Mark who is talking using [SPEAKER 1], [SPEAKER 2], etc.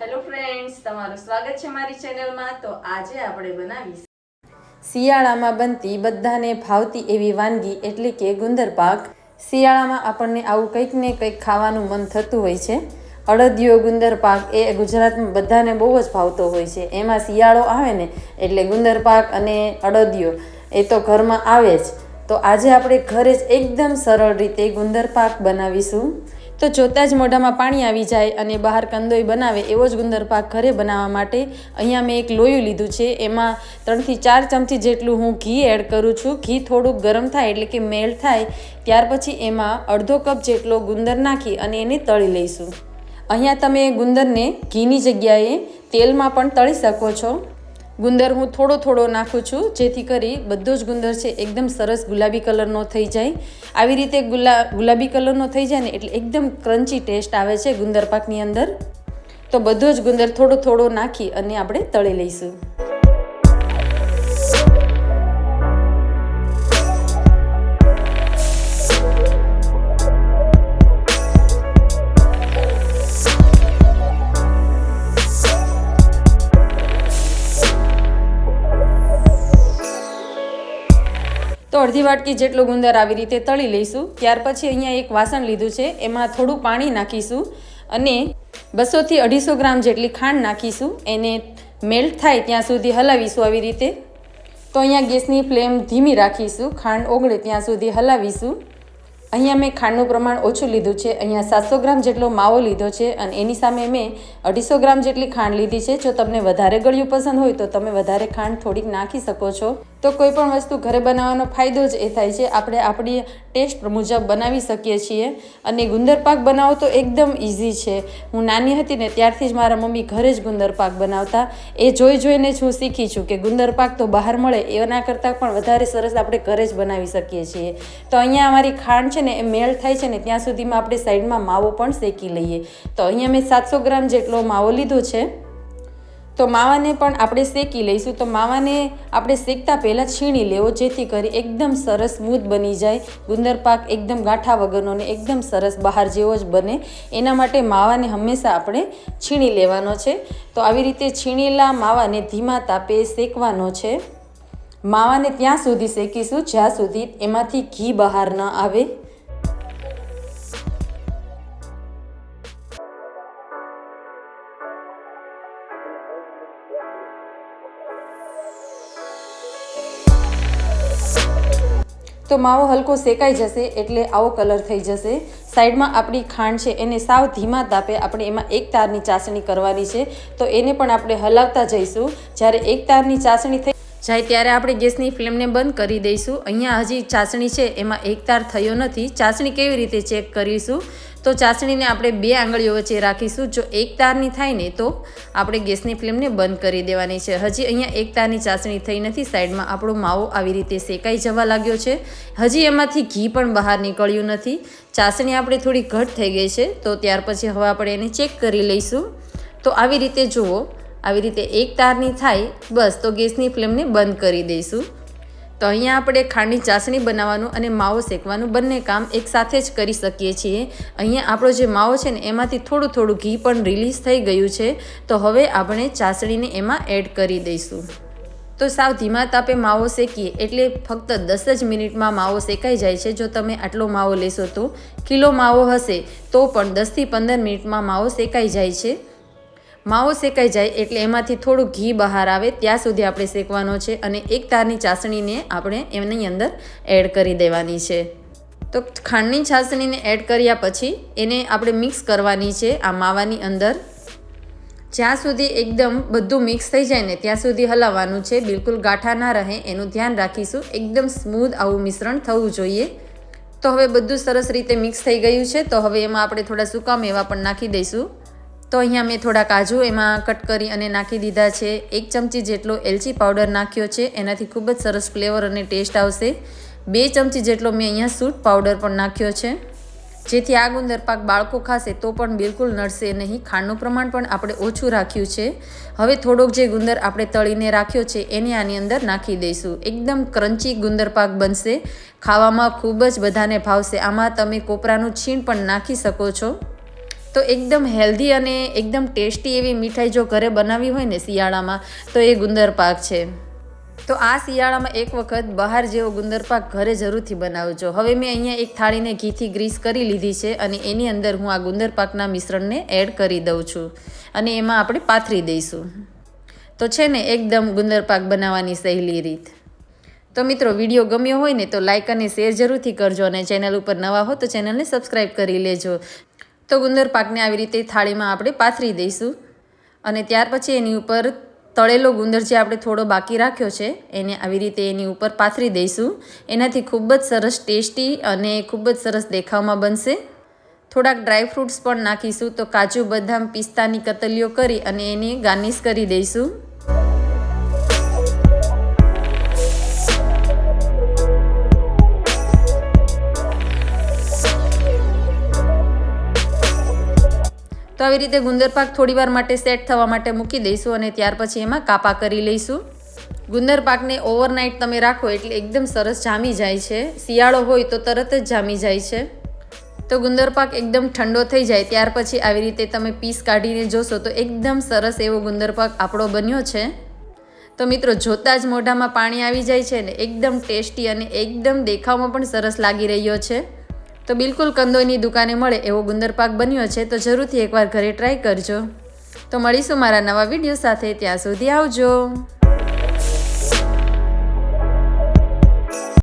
[SPEAKER 1] Hello friends તમારું સ્વાગત છે મારી ચેનલમાં તો આજે આપણે બનાવીશું
[SPEAKER 2] શિયાળામાં બનતી બધાને ભાવતી એવી વાનગી એટલે કે ગુંદર પાક. શિયાળામાં આપણને આવું કંઈક ને કંઈક ખાવાનું મન થતું હોય છે. અડદિયો ગુંદર પાક એ ગુજરાતમાં બધાને બહુ જ ભાવતો હોય છે. એમાં શિયાળો આવે ને એટલે ગુંદર પાક અને અડદિયો એ તો ઘરમાં આવે જ. તો આજે આપણે ઘરે જ એકદમ સરળ રીતે ગુંદર પાક બનાવીશું. તો જોતાં જ મોઢામાં પાણી આવી જાય અને બહાર કંદોઈ બનાવે એવો જ ગુંદર પાક ઘરે બનાવવા માટે અહીંયા મેં એક લોયું લીધું છે. એમાં ત્રણથી ચાર ચમચી જેટલું હું ઘી એડ કરું છું. ઘી થોડુંક ગરમ થાય એટલે કે મેળ થાય ત્યાર પછી એમાં અડધો કપ જેટલો ગુંદર નાખી અને એને તળી લઈશું. અહીંયા તમે ગુંદરને ઘીની જગ્યાએ તેલમાં પણ તળી શકો છો. ગુંદર હું થોડો થોડો નાખું છું, જેથી કરી બધો જ ગુંદર છે એકદમ સરસ ગુલાબી કલરનો થઈ જાય. આવી રીતે ગુલા, ગુલાબી કલરનો થઈ જાય ને એટલે એકદમ ક્રન્ચી ટેસ્ટ આવે છે ગુંદર પાકની અંદર. તો બધો જ ગુંદર થોડો થોડો નાખી અને આપણે તળી લઈશું. તો અડધી વાટકી જેટલો ગુંદર આવી રીતે તળી લઈશું. ત્યાર પછી અહીંયા એક વાસણ લીધું છે, એમાં થોડું પાણી નાખીશું અને બસોથી અઢીસો ગ્રામ જેટલી ખાંડ નાખીશું. એને મેલ્ટ થાય ત્યાં સુધી હલાવીશું આવી રીતે. તો અહીંયા ગેસની ફ્લેમ ધીમી રાખીશું, ખાંડ ઓગળે ત્યાં સુધી હલાવીશું. અહીંયા મેં ખાંડનું પ્રમાણ ઓછું લીધું છે, અહીંયા સાતસો ગ્રામ જેટલો માવો લીધો છે અને એની સામે મેં અઢીસો ગ્રામ જેટલી ખાંડ લીધી છે. જો તમને વધારે ગળ્યું પસંદ હોય તો તમે વધારે ખાંડ થોડીક નાખી શકો છો. તો કોઈ પણ વસ્તુ ઘરે બનાવવાનો ફાયદો જ એ થાય છે. આપણે આપણી ટેસ્ટ મુજબ બનાવી શકીએ છીએ અને ગુંદર પાક બનાવો તો એકદમ ઇઝી છે. હું નાની હતી ને ત્યારથી જ મારા મમ્મી ઘરે જ ગુંદર પાક બનાવતા. એ જોઈ જોઈને જ હું શીખી છું કે ગુંદર પાક તો બહાર મળે એના કરતાં પણ વધારે સરસ આપણે ઘરે જ બનાવી શકીએ છીએ. તો અહીંયા અમારી ખાંડ છે ને એ મેળ થાય છે ને ત્યાં સુધીમાં આપણે સાઈડમાં માવો પણ શેકી લઈએ. તો અહીંયા મેં સાતસો ગ્રામ જેટલો માવો લીધો છે. તો માવાને પણ આપણે શેકી લઈશું. તો માવાને આપણે શેકતા પહેલાં છીણી લેવો, જેથી કરી એકદમ સરસ સ્મૂથ બની જાય. ગુંદર પાક એકદમ ગાંઠા વગરનો ને એકદમ સરસ બહાર જેવો જ બને. એના માટે માવાને હંમેશા આપણે છીણી લેવાનો છે. તો આવી રીતે છીણેલા માવાને ધીમા તાપે શેકવાનો છે. માવાને ત્યાં સુધી શેકીશું, જ્યાં સુધી એમાંથી ઘી બહાર ન આવે. તો માવો હલકો શેકાઈ જશે એટલે આવો કલર થઈ જશે. સાઈડમાં આપણી ખાંડ છે, એને સાવ ધીમા તાપે આપણે એમાં એક તારની ચાસણી કરવાની છે. તો એને પણ આપણે હલાવતા જઈશું. જ્યારે એક તારની ચાસણી થઈ જાય ત્યારે આપણે ગેસની ફ્લેમને બંધ કરી દઈશું. અહીંયા હજી ચાસણી છે, એમાં એક તાર થયો નથી. ચાસણી કેવી રીતે ચેક કરીશું? તો ચાસણીને આપણે બે આંગળીઓ વચ્ચે રાખીશું. જો એક તારની થાય ને, તો આપણે ગેસની ફ્લેમને બંધ કરી દેવાની છે. હજી અહીંયા એક તારની ચાસણી થઈ નથી. સાઈડમાં આપણો માવો આવી રીતે શેકાઈ જવા લાગ્યો છે. હજી એમાંથી ઘી પણ બહાર નીકળ્યું નથી. ચાસણી આપણે થોડી ઘટ થઈ ગઈ છે, તો ત્યાર પછી હવે આપણે એને ચેક કરી લઈશું. તો આવી રીતે જુઓ, આવી રીતે એક તારની થાય, બસ તો ગેસની ફ્લેમને બંધ કરી દઈશું. તો અહીંયા આપણે ખાંડની ચાસણી બનાવવાનું અને માવો શેકવાનું બંને કામ એકસાથે જ કરી શકીએ છીએ. અહીંયા આપણો જે માવો છે ને, એમાંથી થોડું થોડું ઘી પણ રિલીઝ થઈ ગયું છે. તો હવે આપણે ચાસણીને એમાં એડ કરી દઈશું. તો સાવ ધીમા તાપે માવો શેકીએ, એટલે ફક્ત દસ જ મિનિટમાં માવો શેકાઈ જાય છે. જો તમે આટલો માવો લેશો તો, કિલો માવો હશે, તો પણ દસથી પંદર મિનિટમાં માવો શેકાઈ જાય છે. માવો શેકાઈ જાય એટલે એમાંથી થોડું ઘી બહાર આવે, ત્યાં સુધી આપણે શેકવાનો છે અને એક તારની ચાસણીને આપણે એમની અંદર એડ કરી દેવાની છે. તો ખાંડની ચાસણીને એડ કર્યા પછી એને આપણે મિક્સ કરવાની છે આ માવાની અંદર. જ્યાં સુધી એકદમ બધું મિક્સ થઈ જાય ને ત્યાં સુધી હલાવવાનું છે, બિલકુલ ગાંઠા ના રહે, એનું ધ્યાન રાખીશું. એકદમ સ્મૂધ આવું મિશ્રણ થવું જોઈએ. તો હવે બધું સરસ રીતે મિક્સ થઈ ગયું છે, તો હવે એમાં આપણે થોડા સૂકા મેવા પણ નાખી દઈશું. તો અહીંયા મેં થોડા કાજુ એમાં કટ કરી અને નાખી દીધા છે. એક ચમચી જેટલો એલચી પાવડર નાખ્યો છે. એનાથી ખૂબ જ સરસ ફ્લેવર અને ટેસ્ટ આવશે. બે ચમચી જેટલો મેં અહીંયા સૂટ પાવડર પણ નાખ્યો છે. જેથી આ ગુંદર પાક બાળકો ખાશે તો પણ બિલકુલ નડશે નહીં. ખાંડનું પ્રમાણ પણ આપણે ઓછું રાખ્યું છે. હવે થોડોક જે ગુંદર આપણે તળીને રાખ્યો છે એને આની અંદર નાખી દઈશું. એકદમ ક્રન્ચી ગુંદર પાક બનશે. ખાવામાં ખૂબ જ બધાને ભાવશે. આમાં તમે કોપરાનું છીણ પણ નાખી શકો છો. તો એકદમ હેલ્ધી અને એકદમ ટેસ્ટી એવી મીઠાઈ જો ઘરે બનાવી હોય ને શિયાળામાં, તો એ ગુંદર પાક છે. તો આ શિયાળામાં એક વખત બહાર જેવો ગુંદર પાક ઘરે જરૂરથી બનાવજો. હવે મેં અહીંયા એક થાળીને ઘીથી ગ્રીસ કરી લીધી છે અને એની અંદર હું આ ગુંદર પાકના મિશ્રણને એડ કરી દઉં છું અને એમાં આપણે પાથરી દઈશું. તો છે ને, એકદમ ગુંદર પાક બનાવવાની સહેલી રીત. તો મિત્રો, વીડિયો ગમ્યો હોય ને તો લાઇક અને શેર જરૂરથી કરજો અને ચેનલ ઉપર નવા હો તો ચેનલને સબસ્ક્રાઈબ કરી લેજો. તો ગુંદર પાકને આવી રીતે થાળીમાં આપણે પાથરી દઈશું. અને ત્યાર પછી એની ઉપર તળેલો ગુંદર જે આપણે થોડો બાકી રાખ્યો છે, એને આવી રીતે એની ઉપર પાથરી દઈશું. એનાથી ખૂબ જ સરસ ટેસ્ટી અને ખૂબ જ સરસ દેખાવમાં બનશે. થોડાક ડ્રાય ફ્રૂટ્સ પણ નાખીશું તો કાજુ, બદામ, પિસ્તાની કતલીઓ કરી અને એની ગાર્નિશ કરી દઈશું. તો આવી રીતે ગુંદર પાક થોડી વાર માટે સેટ થવા માટે મૂકી દઈશું અને ત્યાર પછી એમાં કાપા કરી લઈશું. ગુંદર પાકને ઓવરનાઇટ તમે રાખો એટલે એકદમ સરસ જામી જાય છે. શિયાળો હોય તો તરત જ જામી જાય છે. તો ગુંદર પાક એકદમ ઠંડો થઈ જાય. ત્યાર પછી આવી રીતે તમે પીસ કાઢીને જોશો તો એકદમ સરસ એવો ગુંદર પાક આપણો બન્યો છે. તો મિત્રો, જોતાં જ મોઢામાં પાણી આવી જાય છે ને એકદમ ટેસ્ટી અને એકદમ દેખાવમાં પણ સરસ લાગી રહ્યો છે. તો બિલકુલ કંદોઈની દુકાને મળે એવો ગુંદર પાક બન્યો છે, તો જરૂરથી એકવાર ઘરે ટ્રાય કરજો. તો મળીશું મારા નવા વીડિયો સાથે, ત્યાં સુધી આવજો.